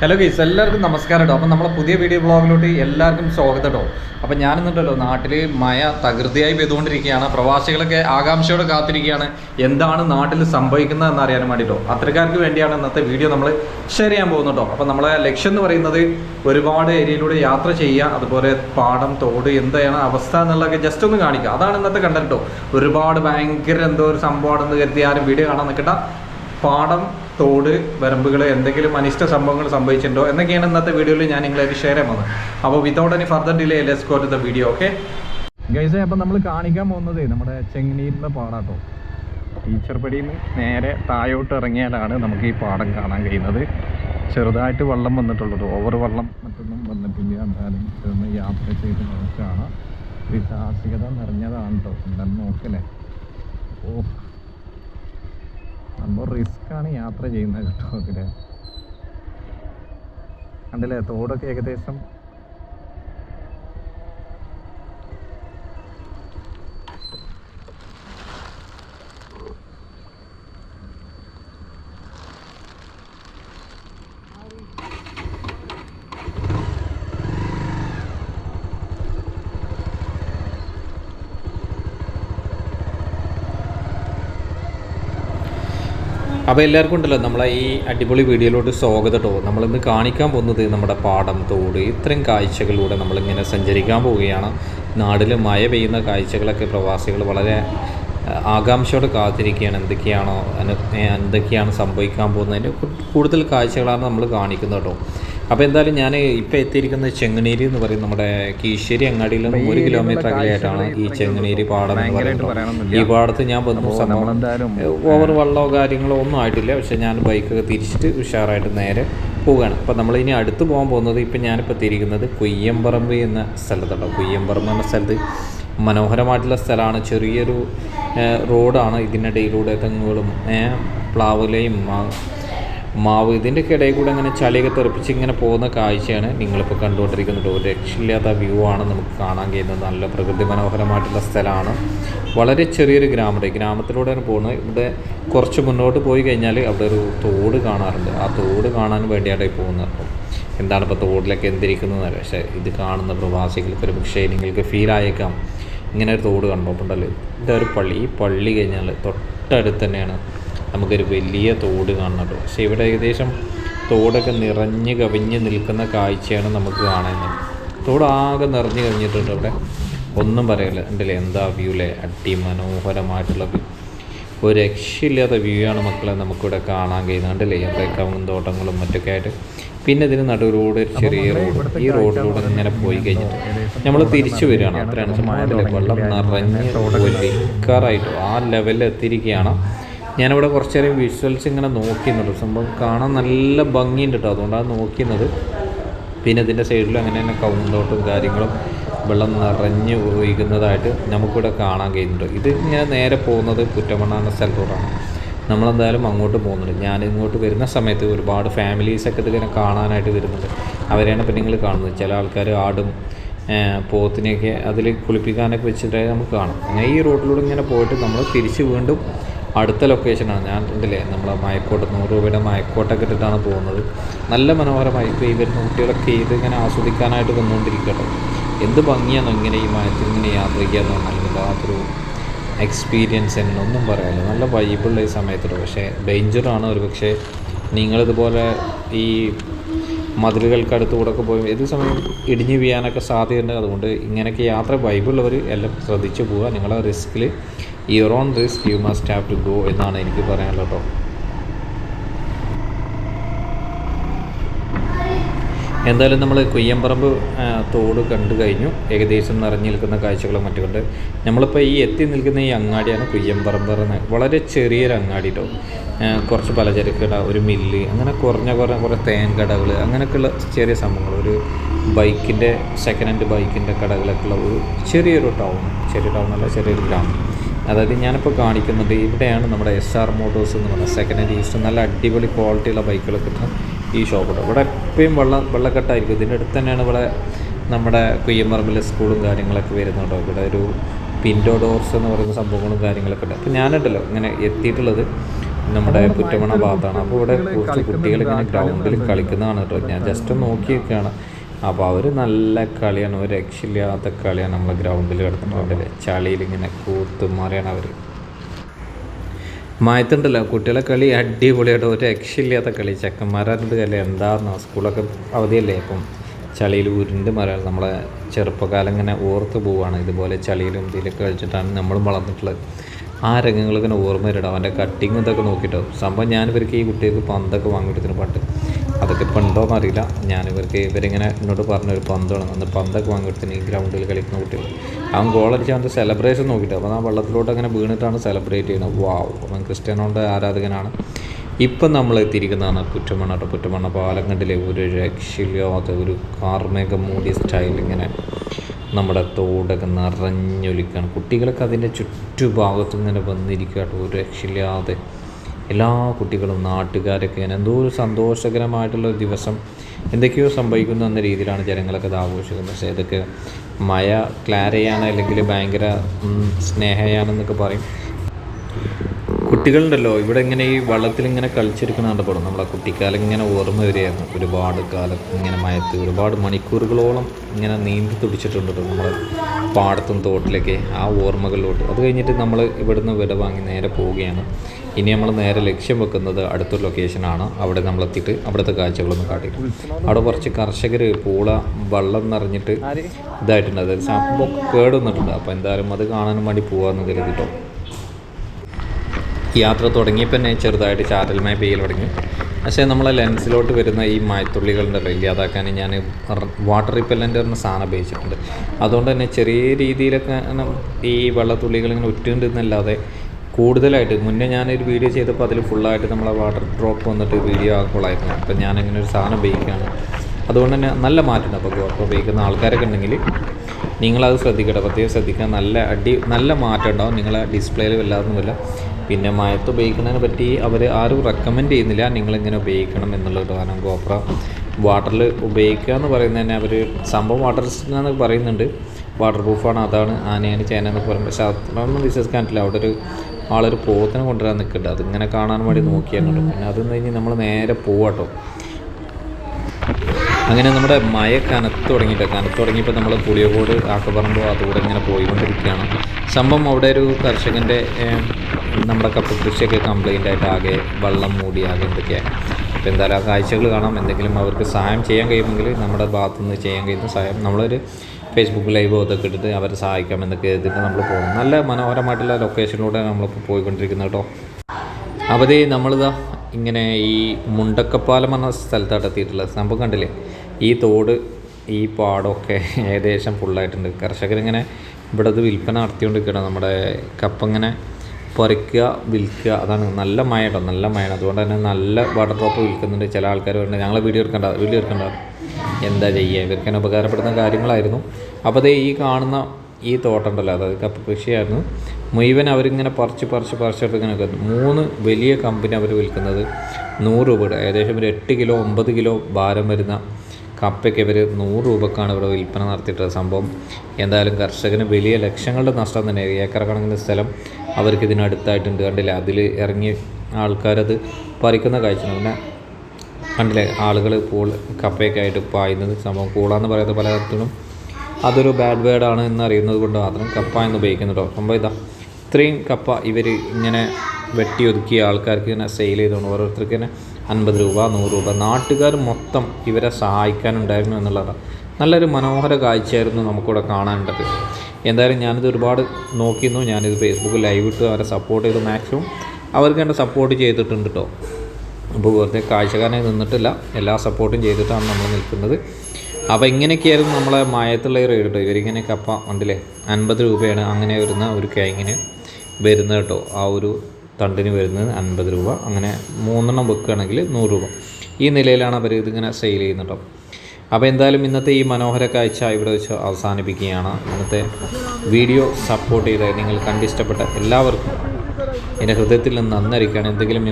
Hello guys എല്ലാവർക്കും നമസ്കാരം കേട്ടോ അപ്പം നമ്മളെ പുതിയ വീഡിയോ ബ്ലോഗിലോട്ട് എല്ലാവർക്കും സ്വാഗതം കേട്ടോ അപ്പം ഞാനിന്നുണ്ടല്ലോ നാട്ടിൽ മഴ തകൃതിയായി പെയ്തുകൊണ്ടിരിക്കുകയാണ്. പ്രവാസികളൊക്കെ ആകാംക്ഷയോടെ കാത്തിരിക്കുകയാണ്. എന്താണ് നാട്ടിൽ സംഭവിക്കുന്നത് എന്ന് അറിയാൻ വേണ്ടിയിട്ടോ അത്തരക്കാർക്ക് വേണ്ടിയാണ് ഇന്നത്തെ വീഡിയോ നമ്മൾ ഷെയർ ചെയ്യാൻ പോകുന്നത് കേട്ടോ അപ്പം നമ്മളെ ലക്ഷ്യം എന്ന് പറയുന്നത് ഒരുപാട് ഏരിയയിലൂടെ യാത്ര ചെയ്യുക അതുപോലെ പാടം തോട് എന്താണ് അവസ്ഥ എന്നുള്ളതൊക്കെ ജസ്റ്റ് ഒന്ന് കാണിക്കുക. അതാണ് ഇന്നത്തെ കേട്ടോ ഒരുപാട് ഭയങ്കര എന്തോ ഒരു സംഭവമാണെന്ന് കരുതി ആരും വീഡിയോ കാണാൻ നിൽക്കട്ട പാടം തോട് വരമ്പുകൾ എന്തെങ്കിലും അനിഷ്ട സംഭവങ്ങൾ സംഭവിച്ചിട്ടുണ്ടോ എന്നൊക്കെയാണ് ഇന്നത്തെ വീഡിയോയിൽ ഞാൻ നിങ്ങളെ ഷെയർ ചെയ്യുന്നത് അപ്പോൾ without any further delay let's go to the video okay ഗൈസേ അപ്പം നമ്മൾ കാണിക്കാൻ പോകുന്നത് നമ്മുടെ ചെങ്ങനീരിന്റെ പാടാട്ടോ. ടീച്ചർപടിയിൽ നിന്ന് നേരെ താഴോട്ട് ഇറങ്ങിയാലാണ് നമുക്ക് ഈ പാടം കാണാൻ കഴിയുന്നത്. ചെറുതായിട്ട് വെള്ളം വന്നിട്ടുള്ളത്. ഓവർ വെള്ളം മറ്റൊന്നും വന്നിട്ടില്ല. എന്തായാലും ഇതൊന്ന് യാത്ര ചെയ്ത് നോക്കുകയാണ് ഒരു സാഹസികത നിറഞ്ഞതാണ് കേട്ടോ എന്തായാലും നോക്കല്ലേ? ഓ. സംഭവം റിസ്ക് ആണ് യാത്ര ചെയ്യുന്നത് കേട്ടോ അതിൽ കണ്ടില്ലേ? തോടൊക്കെ ഏകദേശം അപ്പോൾ എല്ലാവർക്കും ഉണ്ടല്ലോ നമ്മളെ ഈ അടിപൊളി വീഡിയോയിലോട്ട് സ്വാഗതം കേട്ടോ നമ്മളിന്ന് കാണിക്കാൻ പോകുന്നത് നമ്മുടെ പാടം തോട്. ഇത്രയും കാഴ്ചകളിലൂടെ നമ്മളിങ്ങനെ സഞ്ചരിക്കാൻ പോവുകയാണ്. നാട്ടിൽ മഴ പെയ്യുന്ന കാഴ്ചകളൊക്കെ പ്രവാസികൾ വളരെ ആകാംക്ഷയോടെ കാത്തിരിക്കുകയാണ്. എന്തൊക്കെയാണോ എന്തൊക്കെയാണ് സംഭവിക്കാൻ പോകുന്നതിന്റെ കൂടുതൽ കാഴ്ചകളാണ് നമ്മൾ കാണിക്കുന്നത് കേട്ടോ അപ്പോൾ എന്തായാലും ഞാൻ ഇപ്പോൾ എത്തിയിരിക്കുന്ന ചെങ്ങനേരി എന്ന് പറയും. നമ്മുടെ കീശ്ശേരി അങ്ങാടിയിൽ നിന്ന് ഒരു കിലോമീറ്റർ അകലെയായിട്ടാണ് ഈ ചെങ്ങനേരി പാടം എന്ന് പറയുന്നത്. ഈ പാടത്ത് ഞാൻ വന്നു സംഭവം ഓവർ വെള്ളമോ കാര്യങ്ങളോ ഒന്നും ആയിട്ടില്ല. പക്ഷെ ഞാൻ ബൈക്കൊക്കെ തിരിച്ചിട്ട് ഉഷാറായിട്ട് നേരെ പോവുകയാണ്. അപ്പോൾ നമ്മൾ ഇനി അടുത്ത് പോകാൻ പോകുന്നത് ഇപ്പം ഞാനിപ്പോൾ എത്തിയിരിക്കുന്നത് കുയ്യമ്പറമ്പ് എന്ന സ്ഥലത്തുണ്ടോ കുയ്യമ്പറമ്പ് എന്ന സ്ഥലത്ത് മനോഹരമായിട്ടുള്ള സ്ഥലമാണ്. ചെറിയൊരു റോഡാണ് ഇതിനിടയിലൂടെ തെങ്ങുകളും പ്ലാവിലയും മാവ് ഇതിന്റെയൊക്കെ ഇടയിൽ കൂടെ അങ്ങനെ ചളിയൊക്കെ തെറിപ്പിച്ച് ഇങ്ങനെ പോകുന്ന കാഴ്ചയാണ് നിങ്ങളിപ്പോൾ കണ്ടുകൊണ്ടിരിക്കുന്നത്. ഒരു രക്ഷയില്ലാത്ത വ്യൂ ആണ് നമുക്ക് കാണാൻ കഴിയുന്നത്. നല്ല പ്രകൃതി മനോഹരമായിട്ടുള്ള സ്ഥലമാണ്. വളരെ ചെറിയൊരു ഗ്രാമം. ഈ ഗ്രാമത്തിലൂടെയാണ് പോകുന്നത്. ഇവിടെ കുറച്ച് മുന്നോട്ട് പോയി കഴിഞ്ഞാൽ അവിടെ ഒരു തോട് കാണാറുണ്ട്. ആ തോട് കാണാൻ വേണ്ടിയാണ് പോകുന്നത്. അപ്പം എന്താണ് ഇപ്പോൾ തോടിലൊക്കെ എന്തിരിക്കുന്നത് പക്ഷേ ഇത് കാണുന്ന പ്രവാസികൾക്ക് ഒരു പക്ഷേ നിങ്ങൾക്ക് ഫീൽ ആയേക്കാം. ഇങ്ങനെ ഒരു തോട് കണ്ടോ? ഉണ്ടല്ലോ. ഇതൊരു പള്ളി. ഈ പള്ളി കഴിഞ്ഞാൽ തൊട്ടടുത്ത് തന്നെയാണ് നമുക്കൊരു വലിയ തോട് കാണുന്നുണ്ട് പക്ഷേ ഇവിടെ ഏകദേശം തോടൊക്കെ നിറഞ്ഞ് കവിഞ്ഞ് നിൽക്കുന്ന കാഴ്ചയാണ് നമുക്ക് കാണുന്നത്. തോട് ആകെ നിറഞ്ഞ് കവിഞ്ഞിട്ടുണ്ട് അവിടെ. ഒന്നും പറയില്ല. ഉണ്ടല്ലേ എന്താ വ്യൂ അല്ലേ അതിമനോഹരമായിട്ടുള്ള വ്യൂ ഒരു രക്ഷയില്ലാത്ത വ്യൂ ആണ് മക്കളെ നമുക്കിവിടെ കാണാൻ കഴിയുന്നത്. കണ്ടില്ലേ? നമ്മുടെ കവുങ്ങും തോട്ടങ്ങളും മറ്റൊക്കെ ആയിട്ട്. പിന്നെ ഇതിന് നടുവിലൂടെ ഒരു ചെറിയ റോഡ്. ഈ റോഡിലൂടെ ഇങ്ങനെ പോയി കഴിഞ്ഞിട്ട് നമ്മൾ തിരിച്ചു വരികയാണ്. അത്രയാണ് വെള്ളം നിറഞ്ഞ് ഒലിക്കാറായിട്ട് ആ ലെവലിൽ എത്തിയിരിക്കുകയാണ്. ഞാനിവിടെ കുറച്ച് നേരം വിഷ്വൽസ് ഇങ്ങനെ നോക്കിയുന്നുണ്ട് സംഭവം കാണാൻ നല്ല ഭംഗിയുണ്ട് കേട്ടോ അതുകൊണ്ടാണ് നോക്കുന്നത് പിന്നെ ഇതിന്റെ സൈഡിൽ അങ്ങനെ തന്നെ കൗണ്ടോട്ടും കാര്യങ്ങളും വെള്ളം നിറഞ്ഞു ഒഴുകുന്നതായിട്ട് നമുക്കിവിടെ കാണാൻ കഴിയുന്നുണ്ട്. ഇത് ഞാൻ നേരെ പോകുന്നത് കുറ്റമണ്ണ എന്ന സ്ഥലത്തോടാണ് നമ്മളെന്തായാലും അങ്ങോട്ട് പോകുന്നുണ്ട്. ഞാൻ ഇങ്ങോട്ട് വരുന്ന സമയത്ത് ഒരുപാട് ഫാമിലീസൊക്കെ ഇതിങ്ങനെ കാണാനായിട്ട് വരുന്നുണ്ട്. അവരെയാണ് ഇപ്പം നിങ്ങൾ കാണുന്നത്. ചില ആൾക്കാർ ആടും പോത്തിനെയൊക്കെ അതിൽ കുളിപ്പിക്കാനൊക്കെ വെച്ചിട്ട് നമുക്ക് കാണാം. അങ്ങനെ ഈ റോഡിലൂടെ ഇങ്ങനെ പോയിട്ട് നമ്മൾ തിരിച്ച് വീണ്ടും അടുത്ത ലൊക്കേഷനാണ് ഞാൻ ഉണ്ടല്ലേ നമ്മളെ മയക്കോട്ട് നൂറ് രൂപയുടെ മയക്കോട്ടൊക്കെ ഇട്ടിട്ടാണ് പോകുന്നത്. നല്ല മനോഹരമായി ഇപ്പോൾ ഈ വരുന്ന കുട്ടികളൊക്കെ ഇത് ഇങ്ങനെ ആസ്വദിക്കാനായിട്ട് വന്നുകൊണ്ടിരിക്കട്ടോ. എന്ത് ഭംഗിയാണോ ഇങ്ങനെ ഈ മയത്തിൽ ഇങ്ങനെ യാത്ര ചെയ്യുക എന്ന് പറഞ്ഞാൽ വല്ലാത്തൊരു എക്സ്പീരിയൻസ് തന്നെ. ഒന്നും നല്ല വൈബുള്ള ഈ സമയത്തുള്ളൂ പക്ഷേ ഡേഞ്ചറാണ് ഒരു പക്ഷേ നിങ്ങളിതുപോലെ ഈ മതിലുകൾക്ക് അടുത്തുകൂടെ ഒക്കെ പോയി ഏത് സമയം ഇടിഞ്ഞു വീഴാനൊക്കെ സാധ്യതയുണ്ട്. അതുകൊണ്ട് ഇങ്ങനെയൊക്കെ യാത്ര വൈബുള്ളവർ എല്ലാം ശ്രദ്ധിച്ചു പോവുക. നിങ്ങളെ റിസ്കിൽ your own risk you must have to go എന്നാണ് എനിക്ക് പറയാനുള്ളത് കേട്ടോ. എന്തായാലും നമ്മൾ കുയ്യമ്പറമ്പ് തോട് കണ്ടു കഴിഞ്ഞു. ഏകദേശം നിറഞ്ഞു നിൽക്കുന്ന കാഴ്ചകളും മറ്റും കണ്ട് നമ്മളിപ്പോൾ ഈ എത്തി നിൽക്കുന്ന ഈ അങ്ങാടിയാണ് കുയ്യമ്പറമ്പ് എന്ന് വളരെ ചെറിയൊരു അങ്ങാടി കേട്ടോ കുറച്ച് പലചരക്ക് കട ഒരു മില്ല് അങ്ങനെ കുറഞ്ഞ കുറഞ്ഞ കുറേ തേൻ കടകൾ അങ്ങനെയൊക്കെയുള്ള ചെറിയ സംഭവങ്ങൾ ഒരു ബൈക്കിന്റെ സെക്കൻഡ് ഹാൻഡ് ബൈക്കിന്റെ കടകളൊക്കെ ഉള്ള ഒരു ചെറിയൊരു ടൗൺ ചെറിയ ടൗൺ അല്ല ചെറിയൊരു ഗ്രാമം. അതായത് ഞാനിപ്പോൾ കാണിക്കുന്നുണ്ട് ഇവിടെയാണ് നമ്മുടെ എസ് ആർ മോട്ടോഴ്സ് എന്ന് പറഞ്ഞ സെക്കൻഡ് ഹാൻഡ് യൂസ് നല്ല അടിപൊളി ക്വാളിറ്റിയുള്ള ബൈക്കുകൾ കിട്ടുന്ന ഈ ഷോപ്പുണ്ട് ഇവിടെ എപ്പോഴും വെള്ളം വെള്ളക്കെട്ടായിരിക്കും. ഇതിന്റെ അടുത്ത് തന്നെയാണ് ഇവിടെ നമ്മുടെ കുയ്യമ്പറമ്പിലെ സ്കൂളും കാര്യങ്ങളൊക്കെ വരുന്നുണ്ടോ. ഇവിടെ ഒരു പിൻഡോ ഡോർസ് എന്ന് പറയുന്ന സംഭവങ്ങളും കാര്യങ്ങളൊക്കെ ഉണ്ട്. അപ്പോൾ ഞാനുണ്ടല്ലോ ഇങ്ങനെ എത്തിയിട്ടുള്ളത് നമ്മുടെ പുറ്റമണ ഭാഗത്താണ്. അപ്പോൾ ഇവിടെ കുറച്ച് കുട്ടികൾ ഇങ്ങനെ ഗ്രൗണ്ടിൽ കളിക്കുന്നതാണ് കേട്ടോ. ഞാൻ ജസ്റ്റ് ഒന്ന് നോക്കിയൊക്കെയാണ്. അപ്പോൾ അവർ നല്ല കളിയാണ്. ഒരു രക്ഷയില്ലാത്ത കളിയാണ് നമ്മളെ ഗ്രൗണ്ടിൽ കിടന്നിട്ടുണ്ട് ചളിയിൽ ഇങ്ങനെ കൂത്തുമാറിയാണ് അവർ മയത്തുണ്ടല്ലോ കുട്ടികളെ കളി അടിപൊളിയായിട്ട് ഒരു രക്ഷയില്ലാത്ത കളി. ചെക്കന്മാരുടെ കളി എന്താണെന്നോ സ്കൂളൊക്കെ അവധിയല്ലേ അപ്പം ചളിയിൽ ഉരുണ്ട് മലയാളം നമ്മളെ ചെറുപ്പകാലം ഇങ്ങനെ ഓർത്ത് പോവുകയാണ് ഇതുപോലെ ചളിയിലും ഇതിലൊക്കെ കളിച്ചിട്ടാണ് നമ്മളും വളർന്നിട്ടുള്ളത്. ആ രംഗങ്ങൾ ഇങ്ങനെ ഓർമ്മ വരിടും അവന്റെ കട്ടിങ്ങും ഇതൊക്കെ നോക്കിയിട്ടോ. സംഭവം ഞാൻ ഇവർക്ക് ഈ കുട്ടികൾക്ക് പന്തൊക്കെ വാങ്ങിക്കൊടുത്തിന് പണ്ട്. അതൊക്കെ ഇപ്പോൾ ഉണ്ടോയെന്ന് അറിയില്ല. ഞാൻ ഇവർക്ക് ഇവരിങ്ങനെ എന്നോട് പറഞ്ഞ ഒരു പന്താണ് അന്ന് പന്തൊക്കെ വാങ്ങിയെടുത്തിന് ഈ ഗ്രൗണ്ടിൽ കളിക്കുന്ന കുട്ടികൾ. അവൻ ഗോളടിച്ച് അവന്റെ സെലിബ്രേഷൻ നോക്കിയിട്ട് അപ്പോൾ ആ വെള്ളത്തിലോട്ട് അങ്ങനെ വീണിട്ടാണ് സെലിബ്രേറ്റ് ചെയ്യുന്നത്. വാവ് അവൻ ക്രിസ്ത്യാനോന്റെ ആരാധകനാണ്. ഇപ്പം നമ്മൾ എത്തിയിരിക്കുന്നതാണ് കുറ്റമണ്ണ കേട്ടോ കുറ്റമണ്ണ പാലക്കണ്ടിലെ ഒരു രക്ഷയില്ലാത്ത ഒരു കാർമേഘം മൂടിയ സ്റ്റൈൽ ഇങ്ങനെ നമ്മുടെ തോടൊക്കെ നിറഞ്ഞൊലിക്കുകയാണ് കുട്ടികളൊക്കെ അതിന്റെ ചുറ്റുഭാഗത്തു ഇങ്ങനെ വന്നിരിക്കുക കേട്ടോ ഒരു രക്ഷയില്ലാതെ എല്ലാ കുട്ടികളും നാട്ടുകാരൊക്കെ ഇങ്ങനെ എന്തോ ഒരു സന്തോഷകരമായിട്ടുള്ള ഒരു ദിവസം എന്തൊക്കെയോ സംഭവിക്കുന്നു എന്ന രീതിയിലാണ് ജനങ്ങളൊക്കെ ഇത് ആഘോഷിക്കുന്നത്. പക്ഷേ ഇതൊക്കെ മഴ ക്ലാരയാണ് അല്ലെങ്കിൽ ഭയങ്കര സ്നേഹയാണെന്നൊക്കെ പറയും. കുട്ടികളുണ്ടല്ലോ ഇവിടെ ഇങ്ങനെ ഈ വള്ളത്തിൽ ഇങ്ങനെ കളിച്ചിരിക്കുന്ന കണ്ടപ്പോൾ നമ്മളെ കുട്ടിക്കാലം ഇങ്ങനെ ഓർമ്മ വരികയായിരുന്നു. ഒരുപാട് കാലം ഇങ്ങനെ മയത്ത് ഒരുപാട് മണിക്കൂറുകളോളം ഇങ്ങനെ നീന്തി തുടിച്ചിട്ടുണ്ട് നമ്മൾ പാടത്തും തോട്ടിലൊക്കെ ആ ഓർമ്മകളിലോട്ട്. അത് കഴിഞ്ഞിട്ട് നമ്മൾ ഇവിടുന്ന് വിട വാങ്ങി നേരെ പോവുകയാണ്. ഇനി നമ്മൾ നേരെ ലക്ഷ്യം വെക്കുന്നത് അടുത്തൊരു ലൊക്കേഷനാണ് അവിടെ നമ്മൾ എത്തിയിട്ട് അവിടുത്തെ കാഴ്ചകളൊന്നും കാട്ടിയിട്ട്. അവിടെ കുറച്ച് കർഷകർ പൂള വള്ളം നിറഞ്ഞിട്ട് ഇതായിട്ടുണ്ട്. അതായത് സംഭവം കേടുവന്നിട്ടുണ്ട് അപ്പോൾ എന്തായാലും അത് കാണാനും വേണ്ടി പോകാമെന്ന് കരുതിട്ടോ. യാത്ര തുടങ്ങിയപ്പോൾ തന്നെ ചെറുതായിട്ട് ചാരൽമയ പെയ്യൽ തുടങ്ങി. പക്ഷേ നമ്മളെ ലെൻസിലോട്ട് വരുന്ന ഈ മയത്തുള്ളികളുണ്ടല്ലോ ഇല്ലാതാക്കാൻ ഞാൻ വാട്ടർ റിപ്പല്ലന്റ് പറഞ്ഞ സാധനം ഉപയോഗിച്ചിട്ടുണ്ട്. അതുകൊണ്ട് തന്നെ ചെറിയ രീതിയിലൊക്കെ ഈ വെള്ളത്തുള്ളികൾ ഇങ്ങനെ ഉറ്റുണ്ടെന്നല്ലാതെ കൂടുതലായിട്ട് മുന്നേ ഞാനൊരു വീഡിയോ ചെയ്തപ്പോൾ അതിൽ ഫുള്ളായിട്ട് നമ്മളെ വാട്ടർ ഡ്രോപ്പ് വന്നിട്ട് വീഡിയോ ആക്കുള്ളായിരുന്നു അപ്പം ഞാനിങ്ങനെ ഒരു സാധനം ഉപയോഗിക്കുകയാണ്. അതുകൊണ്ട് തന്നെ നല്ല മാറ്റമുണ്ട് അപ്പോൾ ഗോപ്രോ ഉപയോഗിക്കുന്ന ആൾക്കാരൊക്കെ ഉണ്ടെങ്കിൽ നിങ്ങളത് ശ്രദ്ധിക്കട്ടെ. പ്രത്യേകം ശ്രദ്ധിക്കുക. നല്ല അടി നല്ല മാറ്റം ഉണ്ടാവും. നിങ്ങളെ ഡിസ്പ്ലേയിൽ വല്ലാതൊന്നുമില്ല. പിന്നെ മയത്ത് ഉപയോഗിക്കുന്നതിനെ പറ്റി അവർ ആരും റെക്കമെൻഡ് ചെയ്യുന്നില്ല. നിങ്ങളിങ്ങനെ ഉപയോഗിക്കണം എന്നുള്ളത് കാരണം ഗോപ്ര വാട്ടറിൽ ഉപയോഗിക്കുക എന്ന് പറയുന്നത് തന്നെ അവർ സംഭവം വാട്ടർ എന്നൊക്കെ പറയുന്നുണ്ട്. വാട്ടർ പ്രൂഫാണ് അതാണ് ആനയാണ് ചേന എന്നൊക്കെ പറയുന്നത്. പക്ഷേ അത്രയൊന്നും വിശ്വസിക്കാൻ പറ്റില്ല. അവിടെ ഒരു ആളൊരു പോത്തിനെ കൊണ്ടുവരാൻ നിൽക്കുന്നുണ്ട്. അതിങ്ങനെ കാണാൻ വേണ്ടി നോക്കിയായിരുന്നു പിന്നെ അതെന്ന് കഴിഞ്ഞ് നമ്മൾ നേരെ പോവാട്ടോ. അങ്ങനെ നമ്മുടെ മഴ കനത്ത് തുടങ്ങിയിട്ട്? കനത്ത് തുടങ്ങിയപ്പോൾ നമ്മൾ പുളിയകോട് ആക്കപ്പറമ്പ് അതുകൂടെ ഇങ്ങനെ പോയിക്കൊണ്ടിരിക്കുകയാണ്. സംഭവം അവിടെ ഒരു കർഷകന്റെ നമ്മുടെ കപ്പ കൃഷിയൊക്കെ കംപ്ലൈന്റ് ആയിട്ട് ആകെ വെള്ളം മൂടി ആകെ എന്തൊക്കെയാണ് അപ്പോൾ എന്തായാലും ആ കാഴ്ചകൾ കാണാം. എന്തെങ്കിലും അവർക്ക് സഹായം ചെയ്യാൻ കഴിയുമെങ്കിൽ നമ്മുടെ ഭാഗത്തുനിന്ന് ചെയ്യാൻ കഴിയുന്ന സഹായം നമ്മളൊരു ഫേസ്ബുക്ക് ലൈവ് ഇതൊക്കെ ഇട്ടിട്ട് അവരെ സഹായിക്കാം എന്നൊക്കെ എഴുതിയിട്ട് നമ്മൾ പോകും നല്ല മനോഹരമായിട്ടുള്ള ലൊക്കേഷനിലൂടെ നമ്മളിപ്പോൾ പോയിക്കൊണ്ടിരിക്കുന്നത് കേട്ടോ. അപ്പോൾ നമ്മളിതാ ഇങ്ങനെ ഈ മുണ്ടക്കപ്പാലം എന്ന സ്ഥലത്താണ് എത്തിയിട്ടുള്ളത്. സംഭവം കണ്ടില്ലേ? ഈ തോട് ഈ പാടമൊക്കെ ഏകദേശം ഫുള്ളായിട്ടുണ്ട് കർഷകരിങ്ങനെ ഇവിടെ അത് വിൽപ്പന നടത്തിക്കൊണ്ടിരിക്കുകയാണ്. നമ്മുടെ കപ്പ ഇങ്ങനെ പറിക്കുക വിൽക്കുക. അതാണ് നല്ല മഴ കേട്ടോ നല്ല മഴയാണ്. അതുകൊണ്ട് തന്നെ നല്ല വാട്ടർ ഡ്രോപ്പ് വിൽക്കുന്നുണ്ട് ചില ആൾക്കാർ പറയുന്നത് ഞങ്ങളെ വീഡിയോ എടുക്കണ്ട വീഡിയോ എടുക്കണ്ട. എന്താ ചെയ്യുക ഇവർക്കെന്നെ ഉപകാരപ്പെടുന്ന കാര്യങ്ങളായിരുന്നു. അപ്പോൾ അതേ ഈ കാണുന്ന ഈ തോട്ടം ഉണ്ടല്ലോ അതായത് കപ്പ കൃഷിയായിരുന്നു മുഴുവൻ അവരിങ്ങനെ പറിച്ച് പറിച്ച് പറിച്ചെടുത്ത് ഇങ്ങനെ. മൂന്ന് വലിയ കമ്പനി അവർ വിൽക്കുന്നത് നൂറ് രൂപയുടെ ഏകദേശം ഒരു എട്ട് കിലോ ഒമ്പത് കിലോ ഭാരം വരുന്ന കപ്പയ്ക്ക് ഇവർ നൂറ് രൂപക്കാണ് ഇവിടെ വിൽപ്പന നടത്തിയിട്ടുള്ളത്. സംഭവം എന്തായാലും കർഷകന് വലിയ ലക്ഷങ്ങളുടെ നഷ്ടം തന്നെ. ഏക്കർ കണക്കിന് സ്ഥലം അവർക്ക് ഇതിനടുത്തായിട്ടുണ്ട് കണ്ടില്ല അതിൽ ഇറങ്ങി ആൾക്കാരത് പറിക്കുന്ന കാഴ്ച പിന്നെ കണ്ടില്ലേ ആളുകൾ പൂൾ കപ്പയൊക്കെ ആയിട്ട് പായുന്നത്. സംഭവം കൂളാന്ന് പറയാത്ത പലതരത്തിലും അതൊരു ബാഡ് വേർഡാണ് എന്ന് അറിയുന്നത് കൊണ്ട് മാത്രം കപ്പ എന്ന് ഉപയോഗിക്കുന്നു കേട്ടോ സംഭവം ഇതാ. ഇത്രയും കപ്പ ഇവർ ഇങ്ങനെ വെട്ടി ഒതുക്കിയ ആൾക്കാർക്ക് ഇങ്ങനെ സെയിൽ ചെയ്തുകൊണ്ട് ഓരോരുത്തർക്ക് തന്നെ അൻപത് രൂപ നൂറ് രൂപ നാട്ടുകാർ മൊത്തം ഇവരെ സഹായിക്കാനുണ്ടായിരുന്നു എന്നുള്ളതാണ് നല്ലൊരു മനോഹര കാഴ്ചയായിരുന്നു നമുക്കിവിടെ കാണാനുള്ളത്. എന്തായാലും ഞാനിത് ഒരുപാട് നോക്കിയിരുന്നു. ഞാനിത് ഫേസ്ബുക്കിൽ ലൈവ് ഇട്ട്. അവരെ സപ്പോർട്ട് ചെയ്ത് മാക്സിമം അവർക്ക് എന്റെ സപ്പോർട്ട് ചെയ്തിട്ടുണ്ട് കേട്ടോ അപ്പോൾ വെറുതെ കാഴ്ചക്കാരനെ നിന്നിട്ടില്ല. എല്ലാ സപ്പോർട്ടും ചെയ്തിട്ടാണ് നമ്മൾ നിൽക്കുന്നത്. അപ്പോൾ ഇങ്ങനെയൊക്കെയായിരുന്നു നമ്മളെ മായത്തുള്ള റേറ്റ് കേട്ടോ. ഇവരിങ്ങനെ കപ്പ ഉണ്ടല്ലേ അൻപത് രൂപയാണ് അങ്ങനെ വരുന്ന ഒരു കിഴങ്ങിന് വരുന്നത് കേട്ടോ. ആ ഒരു തണ്ടിന് വരുന്നത് അൻപത് രൂപ. അങ്ങനെ മൂന്നെണ്ണം വെക്കുകയാണെങ്കിൽ നൂറ് രൂപ. ഈ നിലയിലാണ് അവർ ഇതിങ്ങനെ സെയിൽ ചെയ്യുന്നത് കേട്ടോ. അപ്പോൾ എന്തായാലും ഇന്നത്തെ ഈ മനോഹര കാഴ്ച ഇവിടെ വെച്ച് അവസാനിപ്പിക്കുകയാണ്. ഇന്നത്തെ വീഡിയോ സപ്പോർട്ട് ചെയ്ത നിങ്ങൾ കണ്ടിഷ്ടപ്പെട്ട എല്ലാവർക്കും എന്റെ ഹൃദയത്തിൽ നിന്ന് നന്നായിരിക്കുകയാണ് എന്തെങ്കിലും